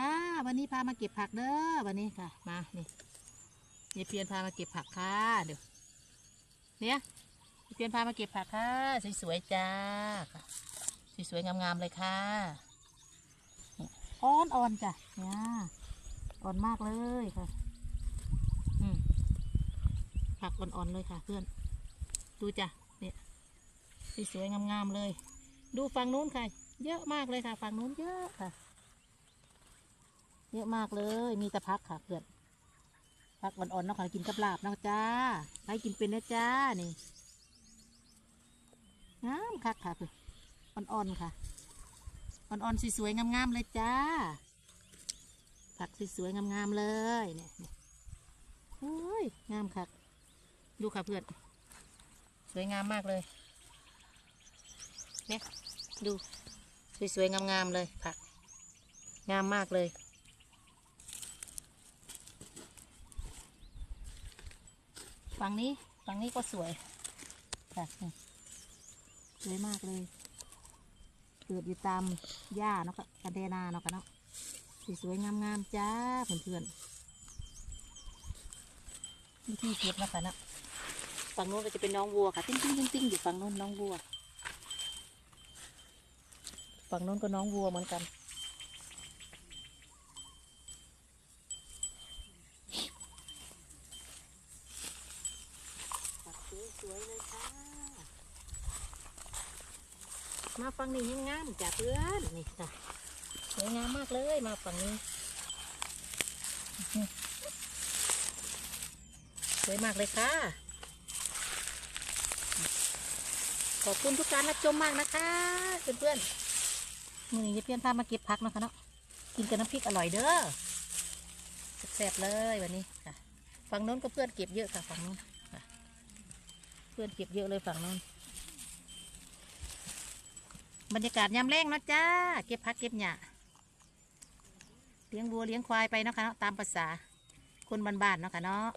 ค่ะ วันนี้พามาเก็บผักเด้อวันนี้ค่ะ มานี่ยายเพียนพามาเก็บผักค่ะเดี๋ยวเนี่ยยายเพียนพามาเก็บผักค่ะสวยๆจ้าค่ะสวยๆงามๆเลยค่ะอ่อนอ่อนๆจ้ะเนี่ยอ่อนมากเลยค่ะอืมผักอ่อนๆเลยค่ะ เพื่อน ดูจ้ะเนี่ยสวยๆงามๆเลย ดูฝั่งนู้นค่ะ เยอะมากเลยค่ะฝั่งนู้นเยอะค่ะ เยอะมากเลย มีแต่พักค่ะเพื่อนพักอ่อนๆเนาะค่ะกินกับลาบเนาะจ้าใครกินเป็นนะจ้านี่งามคักค่ะเพื่อนอ่อนๆค่ะอ่อนๆสวยๆงามๆเลยจ้าผักสวยๆงามๆเลยเนี่ยเนี่ยโอ้ยงามคักดูค่ะเพื่อนสวยงามมากเลยเนี่ยดูสวยๆงามๆเลยผักงามมากเลย ฝั่งนี้ฝั่งนี้ก็สวยค่ะนี่สวยมากเลย เกิดอยู่ตามหญ้าเนาะค่ะกันเดนาเนาะค่ะเนาะสวยๆงามๆจ้าเพื่อนๆวิธีเก็บเนาะคะเนาะฝั่งโน้นก็จะเป็นน้องวัวค่ะ ติ้งติ้งติ้งติ้งอยู่ฝั่งโน้นน้องวัว ฝั่งโน้นก็น้องวัวเหมือนกัน สวยๆเลยค่ะ มาฝั่งนี้ยังงามจ้ะเพื่อนนี่จ้ะสวยงามมากเลยมาฝั่งนี้อื้อหือสวยมากเลยค่ะ ขอบคุณทุกการรับชมมากนะคะเพื่อนๆมือนี้เพื่อนพามาเก็บผักนะคะเนาะกินกับน้ำพริกอร่อยเด้อแซ่บเลยวันนี้ค่ะฝั่งโน้นก็เพื่อนเก็บเยอะค่ะฝั่งโน้น พื่อนเก็บเยอะเลยฝั่งโน้นบรรยากาศยามแรงเนาะจ้า เก็บพักเก็บหญ้าเลี้ยงวัวเลี้ยงควายไปเนาะค่ะเนาะตามภาษาคนบ้านๆเนาะค่ะเนาะ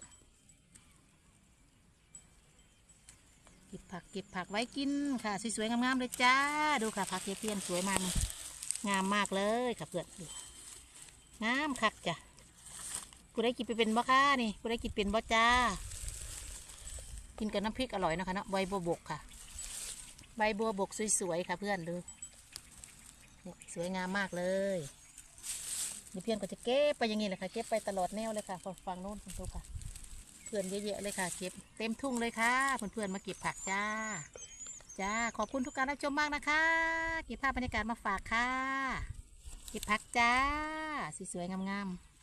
เก็บผักเก็บผักไว้กินค่ะ สวยๆงามๆเลยจ้า ดูค่ะผักเก็บเพียนสวยมันงามมากเลยค่ะเพื่อนดูงามคักจ้ะกูได้กินไปเป็นบ่ค่ะนี่กูได้กินเป็นบ่จ้า กินกับน้ำพริกอร่อยนะคะเนาะใบบัวบกค่ะ ใบบัวบกสวยๆค่ะเพื่อนดูเนี่ยสวยงามมากเลยเดี๋ยวเพื่อนก็จะเก็บไปอย่างนี้เลยค่ะ เก็บไปตลอดแนวเลยค่ะฝั่งโน้นคุณดูค่ะ เพื่อนเยอะๆเลยค่ะ เก็บเต็มทุ่งเลยค่ะ เพื่อนๆมาเก็บผักจ้า จ้า ขอบคุณทุกการรับชมมากนะคะ เก็บภาพบรรยากาศมาฝากค่ะ เก็บผักจ้า สวยๆงามๆ